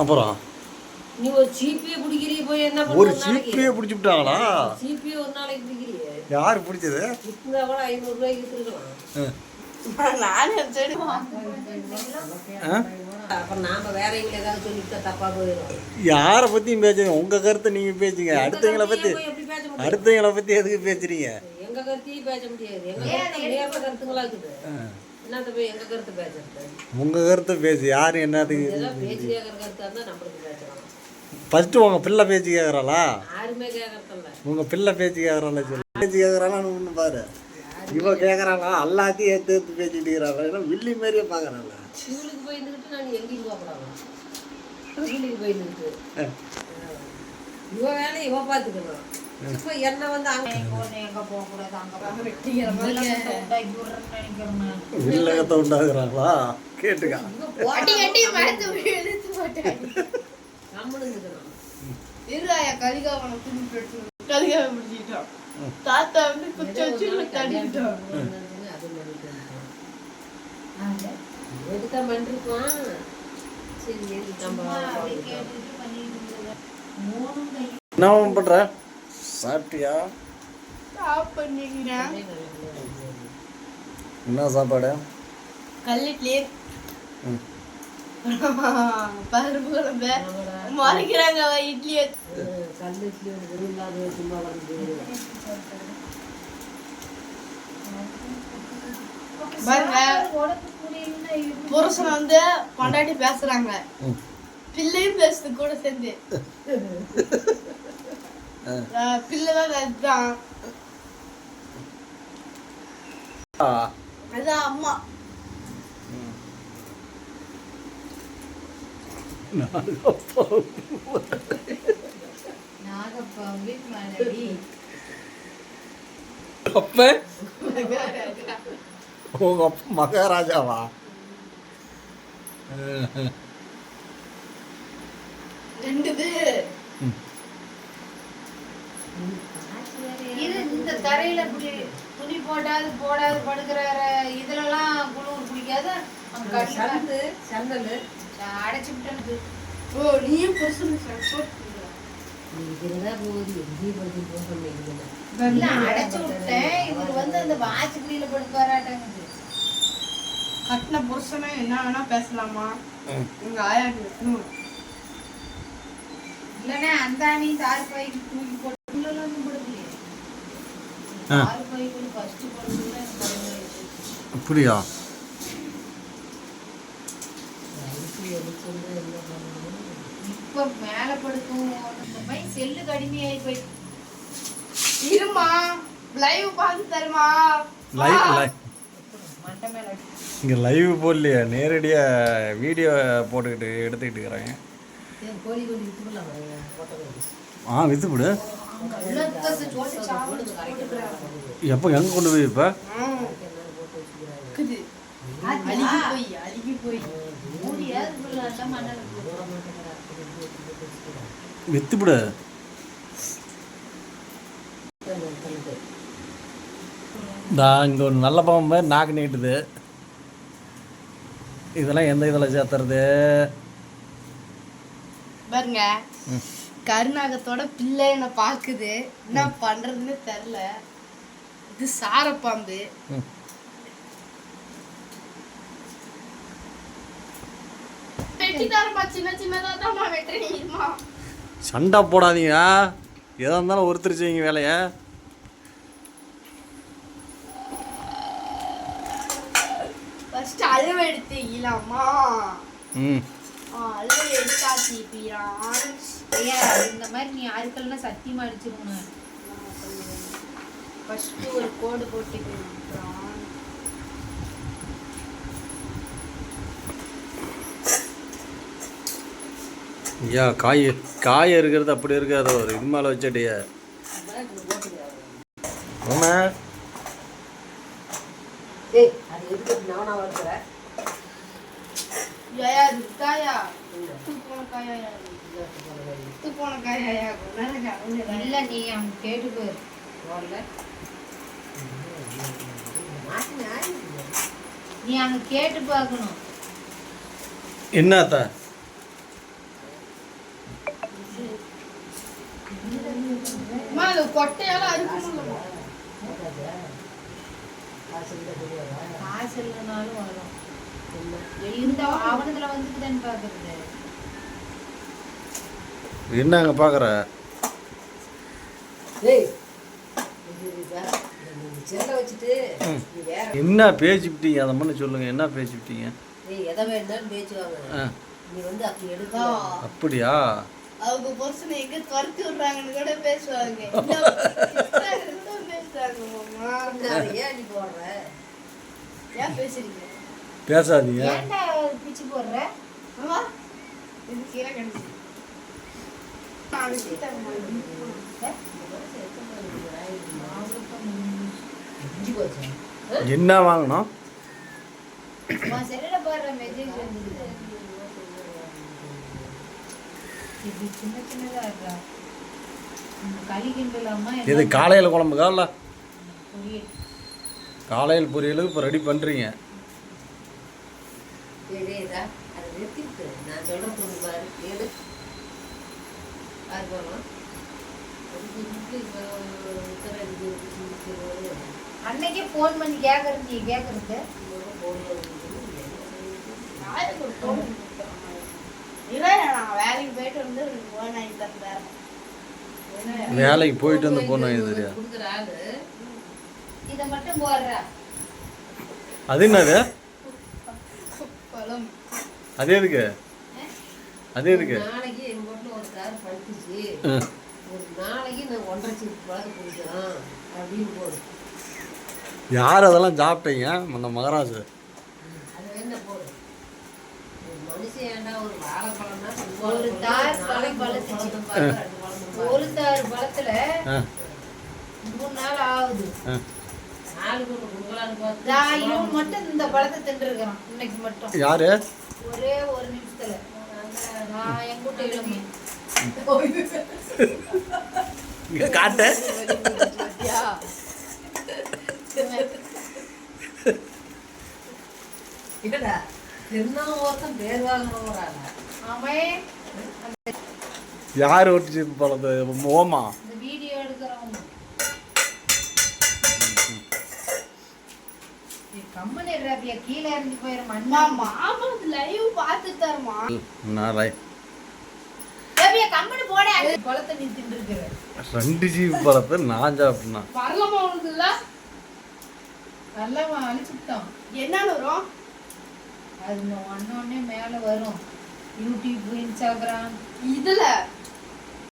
அப்புறம்? நீ ஒரு சீப்பியை பிடிக்கிறீ போய் என்ன ஒரு சீப்பியே பிடிச்சி விட்டாங்களா சீப்பியை ஒரு நாளைக்கு பிடிக்கிறியே? யார் பிடிச்சது? விற்றுந்தா கூட எங்களை ஏதாவது சொல்லிட்டு தப்பா போயிடும். யாரை பற்றியும் பேசுங்க உங்கள் கருத்தை நீங்கள் பேசுங்க. அடுத்தவங்கள முடியும்? அடுத்தவங்கள பற்றி எதுக்கு பேசுறீங்க? எங்க கருத்தையும் பேச முடியாது. எங்க கருத்து உங்கள் யார் என்னத்துக்கு பேச்சு நம்மளுக்கு பேசலாம் ஃபஸ்ட்டு உங்கள் பிள்ளை பேச்சு கேட்குறாளா உங்கள் பிள்ளை பேச்சு கேட்குறாளா சொல்லு. பேச்சு கேட்குறாளான்னு ஒன்று பாரு. இவ கேட்குறாளா எல்லாத்தையும் ஏற்று ஏற்று பேசிட்டு இருக்கிறாளா ஏன்னா வில்லி மாதிரியே பார்க்குறாளா நான் எங்கேயும் போகக்கூடாது இருந்துக்கிட்டு இவ வேலையை இவ பார்த்துக்கணும் இப்போ என்ன வந்து அங்க வில்லகத்தை கேட்டுக்கா. இழுத்து போட்டாடி நம்மளும் இருக்கணும் இருராயா கலிகாவனை துணி போட்டு கலிகாவை பிடிச்சிட்டோம் தாத்தா வந்து குச்சி வச்சு தடிக்கிட்டோம் எதுதான் பண்ணிருப்பான் சரி எது நம்ம என்ன பண்ணுற சாப்பிட்டியா? என்ன சாப்பாடு? கல்லிட்லயே ம். பருப்பு குழம்பு மறைக்கிறாங்க பாருங்க. புருஷன் வந்து பொண்டாட்டி பேசுறாங்க. பிள்ளையும் பேசுது கூட சேர்ந்து. ஆஹ் பிள்ளை தான் அதுதான் அதான் அம்மா அப்ப? உங்க அப்பா மகாராஜாவா? ரெண்டு பேர் இது இந்த தரையில துணி போட்டாது போடாது படுக்கிற இதுலலாம் குளிர் பிடிக்காது சந்து சந்தல். அடைச்சு விட்டு ஓ நீயும் புருஷன் அடைச்சு விட்டேன். இவர் வந்து அந்த வாட்சுக்குடியில படுக்க வராட்டாங்குது கட்டின புருஷனை என்ன வேணா பேசலாமா? எங்க ஆயா இல்லைன்னா அந்த அணி தார் பைக்கு தூக்கி போட்டு அப்படியா? இப்ப மேல படுக்கவும் இந்த பையன் செல்லு கடுமையாகி போயிட்டு இருமா. லைவ் பார்த்து தருமா. லைவ். இங்கே லைவ் போடலையே. நேரடியாக வீடியோ போட்டுக்கிட்டு எடுத்துக்கிட்டு இருக்கிறாங்க. ஆ சோட்டு சாப்பிட்டு எப்போ எங்கே கொண்டு போய் இப்போ. வித்துப்பிடு நான் இங்கே ஒரு நல்ல பாம்பு மாதிரி நாக்கு நீட்டுது. இதெல்லாம் எந்த இதில் சேர்த்துறது? பாருங்க. கருநாகத்தோட பிள்ளை என்ன பாக்குது என்ன பண்றதுன்னு தெரியல. இது சாரப்பாம்பு சண்டை போடாதீங்க எதாக இருந்தாலும் ஒருத்தர் செய்யுங்க வேலையை. ஃபர்ஸ்ட் அழுவ எடுத்தீங்களாம்மா. ம். அழுவ எடுத்தாச்சு பீரான் ஐயா, இந்த மாதிரி நீ யாருக்கெல்லாம் சத்தியமா அடிச்சிருக்கணும் ஃபர்ஸ்ட் ஒரு கோடு போட்டு ஐயா காய் காய் இருக்கிறது அப்படி இருக்காது. ஒரு இது மேலே வச்சடியா ஆமா ஏய் அது எதுக்கு நானா வளர்க்குற ஏயா இது காயா விட்டு போன காயா விட்டு போன காயா கொண்டாங்க இல்ல நீ அவங்க கேட்டு போயிரு நீ அங்க கேட்டு பார்க்கணும் என்னத்த கொட்டையால அறுக்கணும் காசு இல்லைனாலும் வரும் என்னங்க பார்க்குற என்ன பேசிவிட்டீங்க அதை மட்டும் சொல்லுங்கள் என்ன பேசிவிட்டீங்க ஏய் எதை வேணாலும் பேச்சுவாங்க ஆ. நீ வந்து அப்படி எடுக்க அப்படியா? அவங்க பர்சனை எங்க துரத்தி விடுறாங்கன்னு கூட பேசுவாங்க. பேசுறாங்க? மாமா அதை ஏன் நீ போடுற? ஏன் பேசுறீங்க? பேசாதீங்க. என்ன வாங்கணும்? இது சின்ன சின்னதா இருக்கா? இந்த களி கிண்டலாமா இது காலையில் குழம்புக்கா இல்லை? காலையில் பொரியலுக்கு இப்போ ரெடி பண்ணுறீங்க இதா, அதை நிறுத்திட்டு நான் சொல்ற பொண்ணு பாரு போகலாம் அன்னைக்கே ஃபோன் பண்ணி கேட்கறது நீ கேட்கறது வேலைக்கு போயிட்டு வந்து வாங்கி தெரியா கொடுக்குற ஆளு. இதை மட்டும் போடுற. அது என்னது? பழம் அது எதுக்கு? அது எதுக்கு? நாளைக்கு எங்க வீட்டுல ஒரு கார் படுத்துச்சு. ஒரு நாளைக்கு நான் ஒன்றரை சீப்பு பழக்க குடிக்கலாம் அப்படின்னு போடு யார் அதெல்லாம் சாப்பிட்டீங்க? அந்த மகராஜ். அது வேணா போடு. ஒரு மனுஷன் ஏன்டா ஒரு வாழைப்பழம்னா ஒரு தார் பழம் பழுத்துச்சு. ஒரு தாறு பழத்துல மூணு நாள் ஆகுது. இவன் மட்டும் இந்த பழத்தை இன்னைக்கு மட்டும். யாரு? ஒரே ஒரு நிமிஷத்துல. நான் என் கூட்ட இளமை இங்க காட்டு. இல்லடா தின்னம் ஒருத்தன் பேர் வாங்கின ஒரு ஆளா? ஆமே யார் பழத்தை? ஓமா. கம்மன் இருப்பியா கீழே இறங்கி மண்ணா. மாமா லைவ் பார்த்து தரமா? நான் கம்மனு போட. பழத்தை நீ தின்றுருக்கிற. ரெண்டு ஜீவி பழத்தை நான் சாப்பிட்டேன் வரலாமா உனக்கு இல்ல நல்லா அழிச்சுட்டோம் என்னன்னு வரும்? அது ஒன்னொன்னே மேல வரும். யூடியூப் இன்ஸ்டாகிராம் இதுல?